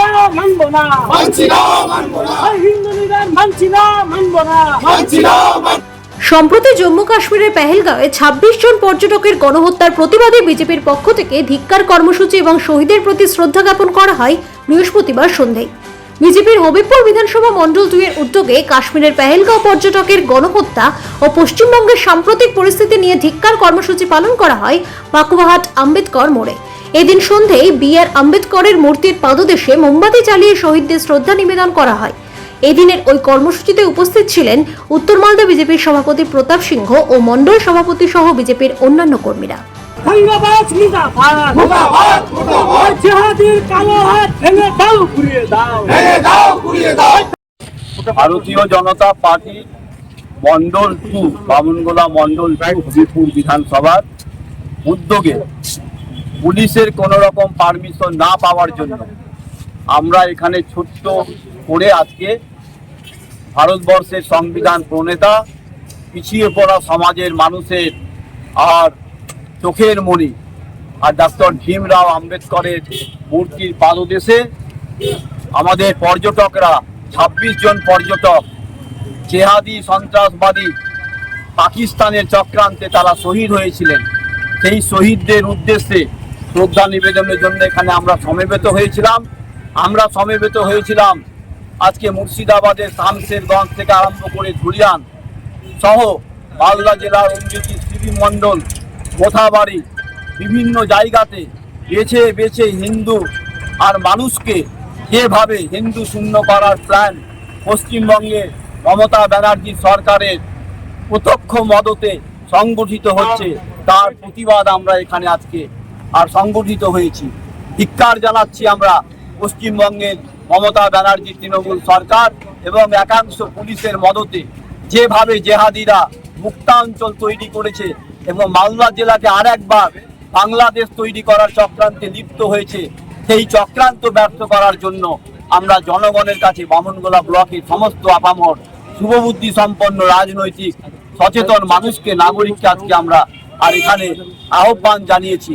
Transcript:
না মানবো না। মানছি না মানবো না। হিন্দু মানছি না মানবো না। মানছি না সম্প্রতি জম্মু কাশ্মীরের পেহেলগাঁওয়ে ছাব্বিশ জন পর্যটকের গণহত্যার প্রতিবাদে বিজেপির পক্ষ থেকে ধিক্কার কর্মসূচি এবং শহীদের প্রতি শ্রদ্ধা জ্ঞাপন করা হয় বৃহস্পতিবার সন্ধ্যায়। বিজেপির হবিবপুর বিধানসভা মণ্ডল দুইয়ের উদ্যোগে কাশ্মীরের পেহেলগাঁও পর্যটকের গণহত্যা ও পশ্চিমবঙ্গের সাম্প্রতিক পরিস্থিতি নিয়ে ধিক্কার কর্মসূচি পালন করা হয় পাকুয়াহাট আম্বেদকর মোড়ে। এদিন সন্ধেয় বি আর আম্বেদকরের মূর্তির পাদদেশে মোমবাতি চালিয়ে শহীদদের শ্রদ্ধা নিবেদন করা হয়। এদিনের ওই কর্মসূচিতে উপস্থিত ছিলেন উত্তর মালদা বিজেপির সভাপতি প্রতাপ সিংহ ও মণ্ডল সভাপতি সহ বিজেপির অন্যান্য কর্মীরা। ধন্যবাদ মুর্দাবাদ মুর্দাবাদ, মুর্দাবাদ। ওই জিহাদির কালো হাত ভেঙে দাও ঘুরিয়ে দাও। ভেঙে দাও ঘুরিয়ে দাও। Bharatiya Janata party Mondal two Bamangola Mondal two Habibpur বিধানসভার উদ্যোগে পুলিশের কোনো রকম পারমিশন না পাওয়ার জন্য আমরা এখানে ছোট্ট করে আজকে ভারতবর্ষের সংবিধান প্রণেতা, পিছিয়ে পড়া সমাজের মানুষের আর চোখের মণি আর ডক্টর ভীমরাও আম্বেদকরের মূর্তির পাদদেশে আমাদের পর্যটকরা, ছাব্বিশ জন পর্যটক, জেহাদি, সন্ত্রাসবাদী, পাকিস্তানের চক্রান্তে তারা শহীদ হয়েছিলেন। সেই শহীদদের উদ্দেশ্যে শ্রদ্ধা নিবেদনের জন্য এখানে আমরা সমবেত হয়েছিলাম। আমরা সমবেত হয়েছিলাম। আজকে মুর্শিদাবাদের শামশেরগঞ্জ থেকে আরম্ভ করে ধুলিয়ান সহ মালদা জেলার অমৃতি শ্রীমণ্ডল কোথাবাড়ি বিভিন্ন জায়গাতে বেছে বেছে হিন্দু আর মানুষকে যেভাবে হিন্দু শূন্য করার প্ল্যান পশ্চিমবঙ্গে মমতা ব্যানার্জি সরকারের প্রত্যক্ষ মদতে সংগঠিত হচ্ছে, তার প্রতিবাদ আমরা এখানে আজকে আর সংগঠিত হয়েছি। ধিক্কার জানাচ্ছি আমরা পশ্চিমবঙ্গের মমতা ব্যানার্জি তৃণমূল সরকার এবং একাংশ পুলিশের মদতে যেভাবে জেহাদিরা মুক্তাঞ্চল তৈরি করেছে এবং মালদা জেলাকে আর একবার বাংলাদেশ তৈরি করার চক্রান্তে লিপ্ত হয়েছে, সেই চক্রান্ত ব্যর্থ করার জন্য আমরা জনগণের কাছে বামনগোলা ব্লকের সমস্ত আপামর শুভবুদ্ধি সম্পন্ন রাজনৈতিক সচেতন মানুষকে, নাগরিককে আজকে আমরা আর এখানে আহ্বান জানিয়েছি।